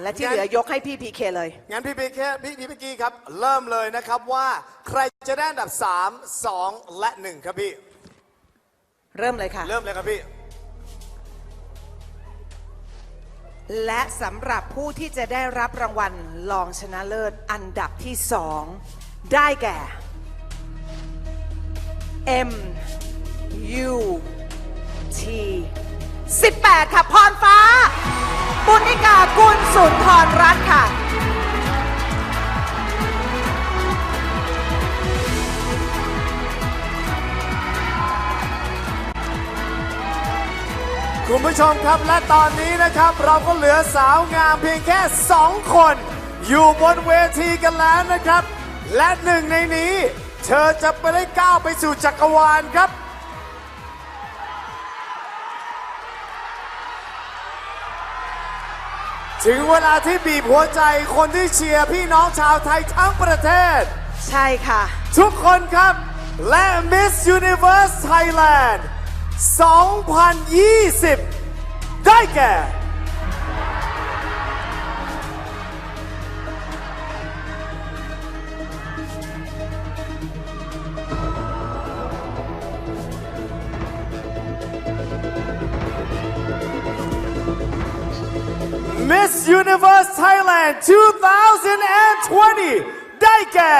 และที่เหลือยกให้พี่พีเคเลย งั้นพี่พีแค่พี่พี่พิกกี้ครับ เริ่มเลยนะครับว่าใครจะได้อันดับ 3 2 และ 1 ครับพี่ เริ่มเลยค่ะ เริ่มเลยครับพี่ และสำหรับผู้ที่จะได้รับรางวัลรองชนะเลิศอันดับที่สองได้แก่ M U T 18 ค่ะพรฟ้าปุณิกากุล สุนทรรัตน์ค่ะ คุณผู้ชมครับและตอนนี้นะครับ เราก็เหลือสาวงามเพียงแค่ 2 คน อยู่บนเวทีกันแล้วนะครับ และหนึ่งในนี้ เธอจะไปได้ก้าวไปสู่จักรวาลครับ ถึงเวลาที่บีบหัวใจคนที่เชียร์พี่น้องชาวไทยทั้งประเทศ ใช่ค่ะ ทุกคนครับ และ Miss Universe Thailand 2020 ได้แก่ Miss Universe Thailand 2020 ได้แก่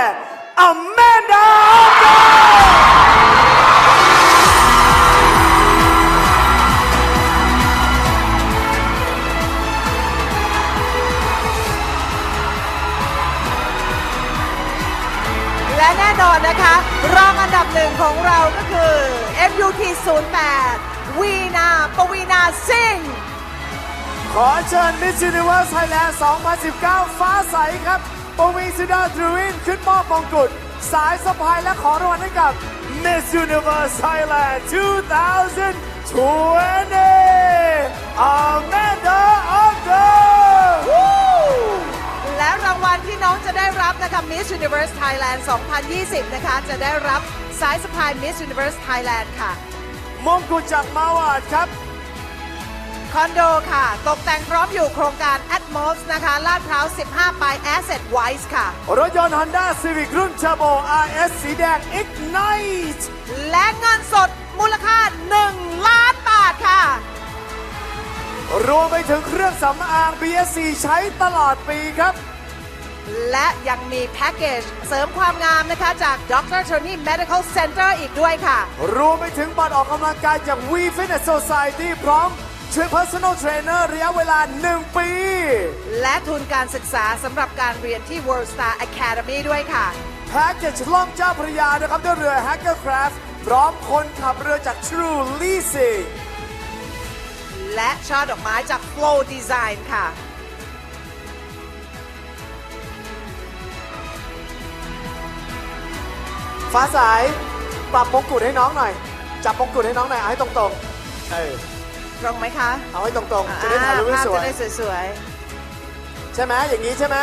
Amanda Otto และแน่นอนนะคะ รองอันดับหนึ่งของเราก็คือ MUT 08วีนาปวีนาซิง ขอเชิญ Miss Universe Thailand 2019 ฟ้าใสครับปวีสุดาดรูวินขึ้นมอบมงกุฎสายสะพายและขอรางวัลให้กับ Miss Universe Thailand 2020 Amanda Otto และรางวัลที่น้องจะได้รับนะคะ Miss Universe Thailand 2020 นะคะ จะได้รับสายสะพาย Miss Universe Thailand ค่ะ มงกุฎจากมาวาดครับ คอนโดค่ะ ตกแต่งพร้อมอยู่โครงการ Atmos นะคะ ลาดพร้าว 15 ไป Asset Wise ค่ะ รถยนต์ Honda Civic รุ่น Turbo RS สีแดง Ignite และเงินสดมูลค่า 1 ล้านบาทค่ะ รวมไปถึงเครื่องสำอาง BSC ใช้ตลอดปีครับ และยังมีแพ็กเกจเสริมความงามนะคะ จาก Dr. Tony Medical Center อีกด้วยค่ะ รวมไปถึงบัตรออกกำลังกายจาก We Fitness Society พร้อม ช่วย Personal Trainer ระยะเวลา 1 ปี และทุนการศึกษาสำหรับการเรียนที่ World Star Academy ด้วยค่ะ แพ็กเกจล่องเจ้าพระยานะครับด้วยเรือ Hackercraft พร้อมคนขับเรือจาก True Leasing และช่อดอกไม้จาก Flow Design ค่ะ ฟ้าสาย ปรับมงกุฎให้น้องหน่อย จับมงกุฎให้น้องหน่อยเอาให้ตรงๆ เออต รงไหมคะเอาให้ตรงๆ จะได้ถ่ายรูปให้ภาพสวจะยได้สวยใช่ไหมอย่างนี้ใช่ไหม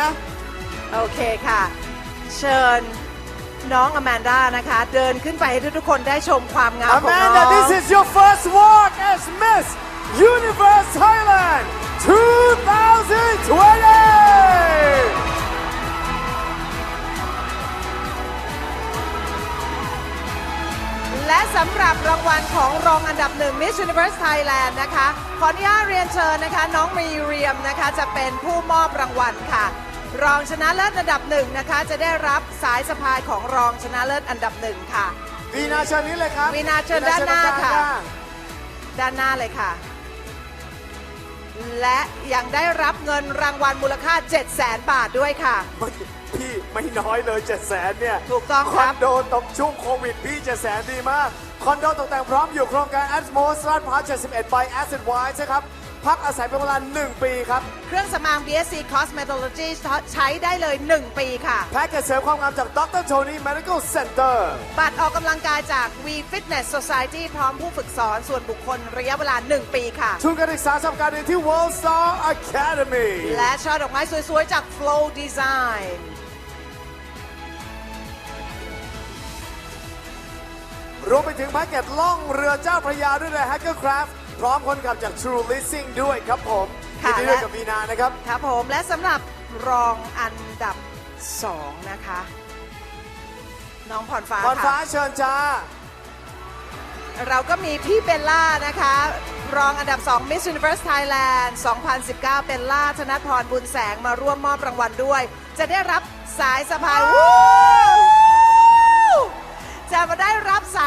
ๆ โอเคค่ะ เชิญน้องอแมนด้านะคะ เดินขึ้นไปให้ทุกๆคนได้ชมความงามของน้อง Amanda this is your first walk as Miss Universe Thailand 2020ำหรับรางวัลของรองอันดับหนึ่ง Miss Universe Thailand นะคะ ขออนุญาตเรียนเชิญนะคะ น้องมีเรียมนะคะจะเป็นผู้มอบรางวัลค่ะ รองชนะเลิศอันดับหนึ่งนะคะ จะได้รับสายสะพายของรองชนะเลิศอันดับหนึ่งค่ะ วีนาเชิญนี้เลยครับวีนาเชิญด้านหน้าค่ะวีเชิญด้านด้านหน้าเลยค่ะ และยังได้รับเงินรางวัลมูลค่า 7 0 0 0 0 0 บาทด้วยค่ะไม่พี่ไม่น้อยเลย 7 0 0 0 0เนี่ยถูกต้องคครัอบนโดตกช่วงโควิดพี่ 7 0 0 0 0ดีมาก คอนโดตกแต่งพร้อมอยู่โครงการ Atmos ลาดพร้าว71 by Asset Wise นะครับ พักอาศัยเป็นเวลา 1 ปีครับ เครื่องสำอาง BSC Cosmetology ใช้ได้เลย 1 ปีค่ะ แพ็กเกจเสริมความงามจาก Dr. Tony Medical Center บัตรออกกำลังกายจาก We Fitness Society พร้อมผู้ฝึกสอนส่วนบุคคลระยะเวลา 1 ปีค่ะ ทุนการศึกษาสำหรับการเรียนที่ World Star Academy และช่อดอกไม้สวยๆ จาก Flow Design รวมไปถึงแพ็กเกจล่องเรือเจ้าพระยาด้วยเรือ Hackercraft พร้อมคนขับจาก True Leasing ด้วยครับผมค่ะยินดีด้วยและ กับวีนานะครับ ครับผมและสำหรับรองอันดับ 2 นะคะ น้องพรฟ้าพรฟ้าค่ะเชิญจ้า เราก็มีพี่เบลล่านะคะ รองอันดับ 2 Miss Universe Thailand 2019 เบลล่า ธนพรบุญแสงมาร่วมมอบรางวัลด้วย จะได้รับสายสะพายวู้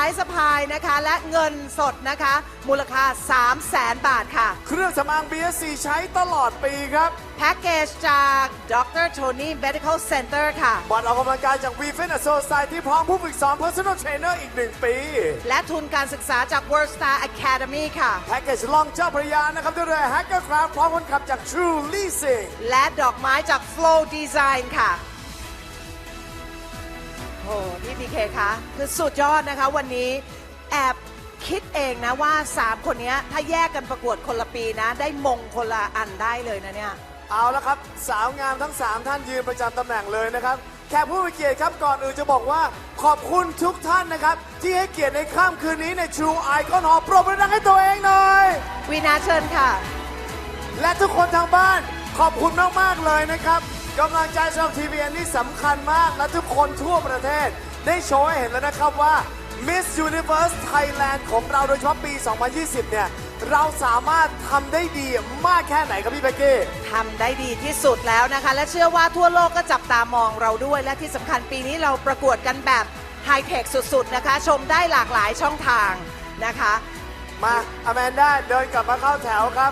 ายสะพายนะคะ และเงินสดนะคะ มูลค่า 3 0 0แสนบาทค่ะ เครื่องสำอาง BSC ใช้ตลอดปีครับ แพ็กเกจจากดรโทนี่ Medical Center ค่ะบัตรออกกำลังกายจาก We Fitness Society พร้อมผู้ฝึกสอน Personal Trainer อีกหนึ่งปี และทุนการศึกษาจาก World Star Academy ค่ะ แพ็กเกจล่องเจ้าพระยานะครับ ด้วยเรือ Hackercraft พร้อมคนขับจาก True Leasing และดอกไม้จาก Flow Design ค่ะ โอ้พี่พีเคคะคือสุดยอดนะคะวันนี้แอบคิดเองนะว่า 3 คนเนี้ยถ้าแยกกันประกวดคนละปีนะ ได้มงคนละอันได้เลยนะเนี่ย เอาละครับ สาวงามทั้ง 3 ท่านยืนประจำตำแหน่งเลยนะครับแขกผู้มีเกียรติครับก่อนอื่นจะบอกว่าขอบคุณทุกท่านนะครับ ที่ให้เกียรติในค่ำคืนนี้ใน True Icon Hall ปรบมือดังให้ตัวเองหน่อย วีนาเชิญค่ะ และทุกคนทางบ้านขอบคุณมาก ๆ เลยนะครับ กำลังใจสำหรับทีวีอันนี้สำคัญมากและทุกคนทั่วประเทศ ได้โชว์ให้เห็นแล้วนะครับว่า Miss Universe Thailand ของเราโดยเฉพาะปี 2020 เนี่ย เราสามารถทำได้ดีมากแค่ไหนครับพี่เบกกี้ทำได้ดีที่สุดแล้วนะคะ และเชื่อว่าทั่วโลกก็จับตามองเราด้วย และที่สำคัญปีนี้เราประกวดกันแบบไฮเทคสุด ๆ นะคะ ชมได้หลากหลายช่องทางนะคะ มาอแมนด้าเดินกลับมาเข้าแถวครับ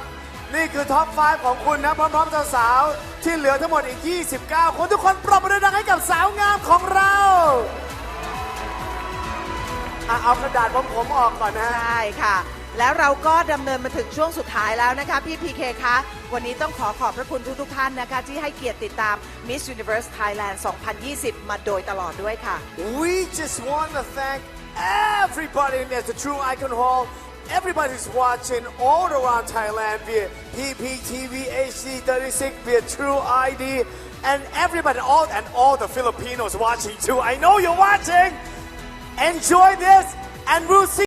นี่คือท็อป 5 ของคุณนะพร้อมๆสาวๆ ที่เหลือทั้งหมดอีก 29 คนทุกคนปรบมือดังให้กับสาวงามของเราอะเอากระดาษผมผมออกก่อนนะฮะ ใช่ค่ะ แล้วเราก็ดำเนินมาถึงช่วงสุดท้ายแล้วนะคะ พี่พีเคคะ วันนี้ต้องขอขอบพระคุณทุกๆท่านนะคะ ที่ให้เกียรติติดตาม Miss Universe Thailand 2020 มาโดยตลอดด้วยค่ะ We just want to thank everybody at the True Icon Hall, everybody who's watching all around Thailand via PPTV HD36 via True ID, and everybody, all and all the Filipinos watching too. I know you're watching. Enjoy this, and we'll see.